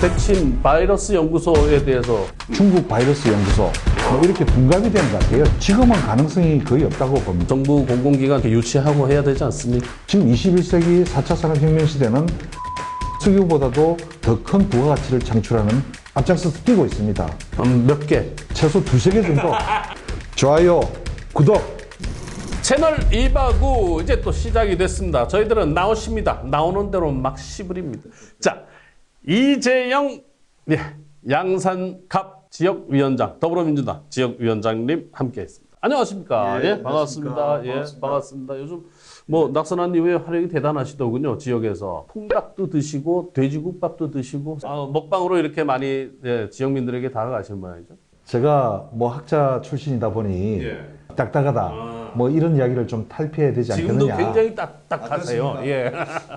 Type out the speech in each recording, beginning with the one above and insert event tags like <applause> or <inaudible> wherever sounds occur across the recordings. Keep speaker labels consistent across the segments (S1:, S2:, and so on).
S1: 백신 바이러스 연구소에 대해서
S2: 중국 바이러스 연구소 뭐 이렇게 둔갑이 되는 것 같아요. 지금은 가능성이 거의 없다고 봅니다.
S1: 정부 공공기관 유치하고 해야 되지 않습니까?
S2: 지금 21세기 4차 산업혁명 시대는 석유보다도 더 큰 부가가치를 창출하는 앞장서서 뛰고 있습니다.
S1: 음, 몇 개.
S2: 최소 두세 개 정도. 좋아요, 구독.
S1: 채널 2바구 이제 또 시작이 됐습니다. 저희들은 나오십니다. 나오는 대로 막 씹으립니다. 자, 이재영 예, 양산갑 지역위원장, 더불어민주당 지역위원장님 함께했습니다. 안녕하십니까?
S2: 예,
S1: 예, 반갑습니다.
S2: 안녕하십니까?
S1: 예,
S2: 반갑습니다.
S1: 반갑습니다. 요즘 뭐 낙선한 이후에 활약이 대단하시더군요. 지역에서 통닭도 드시고 돼지국밥도 드시고 아, 먹방으로 이렇게 많이 예, 지역민들에게 다가가시는 모양이죠.
S2: 제가 뭐 학자 출신이다 보니
S1: 예.
S2: 딱딱하다.
S1: 아.
S2: 뭐 이런 이야기를 좀 탈피해야 되지
S1: 지금도
S2: 않겠느냐.
S1: 굉장히 딱딱하세요.
S2: 아,
S1: 예.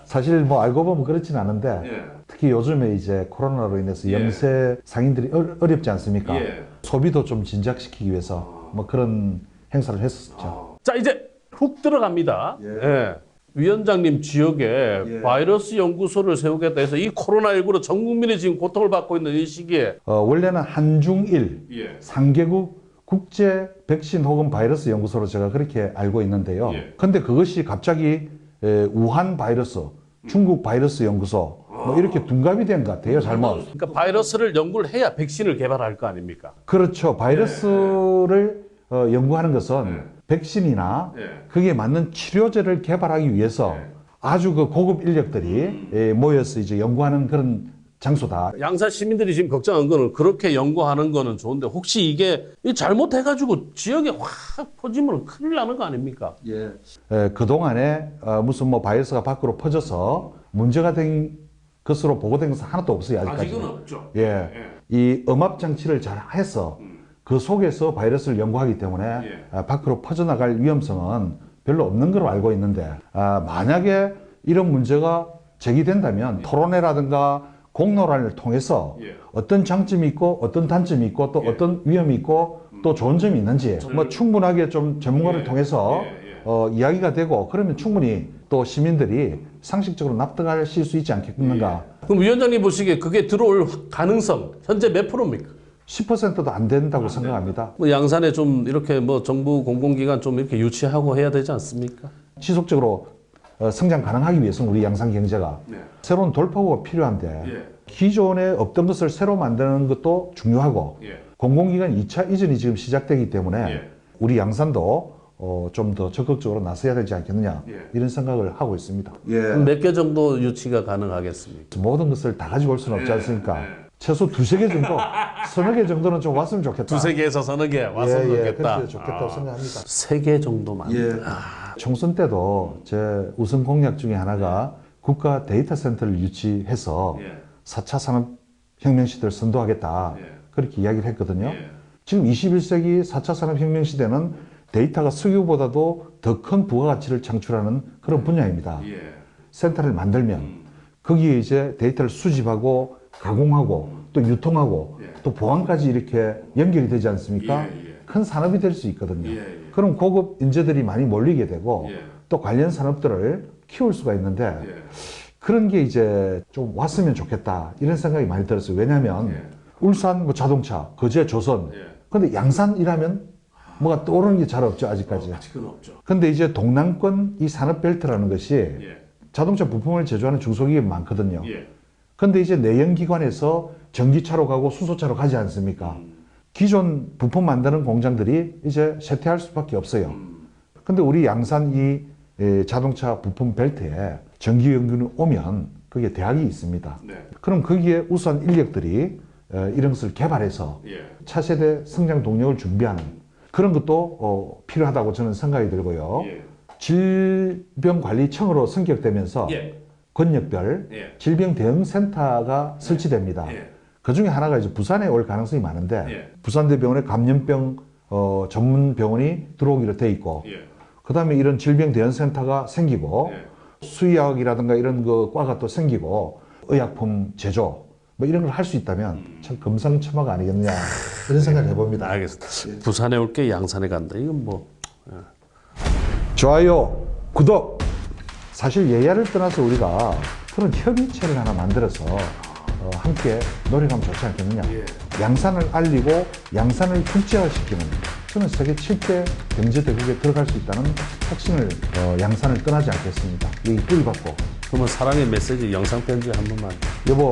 S2: 사실 뭐 알고 보면 그렇진 않은데
S1: 예.
S2: 특히 요즘에 이제 코로나로 인해서
S1: 예.
S2: 염세 상인들이 어, 어렵지 않습니까?
S1: 예.
S2: 소비도 좀 진작시키기 위해서 뭐 그런 행사를 했었죠.
S1: 자 이제 훅 들어갑니다.
S2: 예.
S1: 예. 위원장님 지역에
S2: 예.
S1: 바이러스 연구소를 세우겠다 해서 이 코로나19로 전 국민이 지금 고통을 받고 있는 이 시기에
S2: 어, 원래는 한중일
S1: 예.
S2: 3개국 국제 백신 혹은 바이러스 연구소로 제가 그렇게 알고 있는데요.
S1: 예.
S2: 근데 그것이 갑자기 에, 우한 바이러스, 중국 바이러스 연구소 뭐 이렇게 둔갑이 된 것 같아요. 잘못.
S1: 그러니까 바이러스를 연구를 해야 백신을 개발할 거 아닙니까?
S2: 그렇죠. 바이러스를 어, 연구하는 것은 백신이나
S1: 예.
S2: 그게 맞는 치료제를 개발하기 위해서 아주 그 고급 인력들이
S1: 음.
S2: 에, 모여서 이제 연구하는 그런 장소다.
S1: 양산 시민들이 지금 걱정한 거는 그렇게 연구하는 거는 좋은데 혹시 이게 이 잘못해가지고 지역에 확 퍼지면 큰일 나는 거 아닙니까?
S2: 에, 그동안에 어, 무슨 뭐 바이러스가 밖으로 퍼져서 문제가 된 것으로 보고된 것은 하나도 없어요. 아직까지.
S1: 없죠.
S2: 예. 이 음압 장치를 잘 해서 그 속에서 바이러스를 연구하기 때문에
S1: 예.
S2: 아, 밖으로 퍼져나갈 위험성은 별로 없는 걸로 알고 있는데 아, 만약에 이런 문제가 제기된다면 토론회라든가 공론화를 통해서
S1: 예.
S2: 어떤 장점이 있고 어떤 단점이 있고 또 어떤 위험이 있고 또 좋은 점이 있는지 뭐 충분하게 좀 전문가를
S1: 예.
S2: 통해서
S1: 예, 예.
S2: 어, 이야기가 되고 그러면 충분히 또 시민들이 상식적으로 납득하실 수 있지 않겠는가
S1: 그럼 위원장님 보시기에 그게 들어올 가능성 현재 몇 프로입니까?
S2: 10%도 안 된다고 생각합니다.
S1: 뭐 양산에 좀 이렇게 뭐 정부 공공기관 좀 이렇게 유치하고 해야 되지 않습니까?
S2: 지속적으로 어, 성장 가능하기 위해서는 우리 양산 경제가 새로운 돌파구가 필요한데 기존에 없던 것을 새로 만드는 것도 중요하고 공공기관 2차 이전이 지금 시작되기 때문에 우리 양산도 어, 좀 더 적극적으로 나서야 되지 않겠느냐 이런 생각을 하고 있습니다.
S1: 몇 개 정도 유치가 가능하겠습니까?
S2: 모든 것을 다 가지고 올 수는 없지 않습니까? 최소 두세 개 정도, <laughs> 서너 개 정도는 좀 왔으면 좋겠다.
S1: 두세 개에서 서너 개 왔으면
S2: 예, 예,
S1: 좋겠다.
S2: 좋겠다고 생각합니다.
S1: 세 개 정도만.
S2: 총선 때도 제 우선 공약 중에 하나가 국가 데이터 센터를 유치해서 4차 산업혁명 시대를 선도하겠다. 그렇게 이야기를 했거든요. 지금 21세기 4차 산업혁명 시대는 데이터가 석유보다도 더 큰 부가가치를 창출하는 그런 분야입니다. 센터를 만들면 거기에 이제 데이터를 수집하고 가공하고 또 유통하고 또 보안까지 이렇게 연결이 되지 않습니까? 큰 산업이 될 수 있거든요. 그럼 고급 인재들이 많이 몰리게 되고 또 관련 산업들을 키울 수가 있는데 그런 게 이제 좀 왔으면 좋겠다 이런 생각이 많이 들었어요. 왜냐하면 울산 뭐 자동차, 거제 조선, 근데 양산이라면 뭐가 떠오르는 게 잘 없죠 아직까지.
S1: 아직은 없죠.
S2: 근데 이제 동남권 이 산업 벨트라는 것이 자동차 부품을 제조하는 중소기업이 많거든요. 근데 이제 내연기관에서 전기차로 가고 수소차로 가지 않습니까? 기존 부품 만드는 공장들이 이제 쇠퇴할 수밖에 없어요. 근데 우리 양산 이 에, 자동차 부품 벨트에 전기연구는 오면 그게 대학이 있습니다. 그럼 거기에 우선 인력들이 에, 이런 것을 개발해서 차세대 성장 동력을 준비하는 그런 것도 어, 필요하다고 저는 생각이 들고요. 질병관리청으로 승격되면서 권역별
S1: 예.
S2: 질병 대응 센터가 설치됩니다. 그 중에 하나가 이제 부산에 올 가능성이 많은데
S1: 예.
S2: 부산대병원에 감염병 어, 전문 병원이 들어오기로 돼 있고 그 다음에 이런 질병 대응 센터가 생기고 수의학이라든가 이런 그 과가 또 생기고 의약품 제조 뭐 이런 걸 할 수 있다면 참 금상첨화가 아니겠느냐 이런 생각을 해봅니다.
S1: 알겠습니다. 부산에 올 게 양산에 간다. 이건 뭐
S2: 좋아요, 구독. 사실 예야를 떠나서 우리가 그런 협의체를 하나 만들어서 어, 함께 노력하면 좋지 않겠느냐.
S1: 예.
S2: 양산을 알리고 양산을 국제화시키는 저는 세계 7대 경제대국에 들어갈 수 있다는 확신을 어, 양산을 떠나지 않겠습니다. 여기 뿌리 받고
S1: 그러면 사랑의 메시지 영상 편지 한 번만.
S2: 여보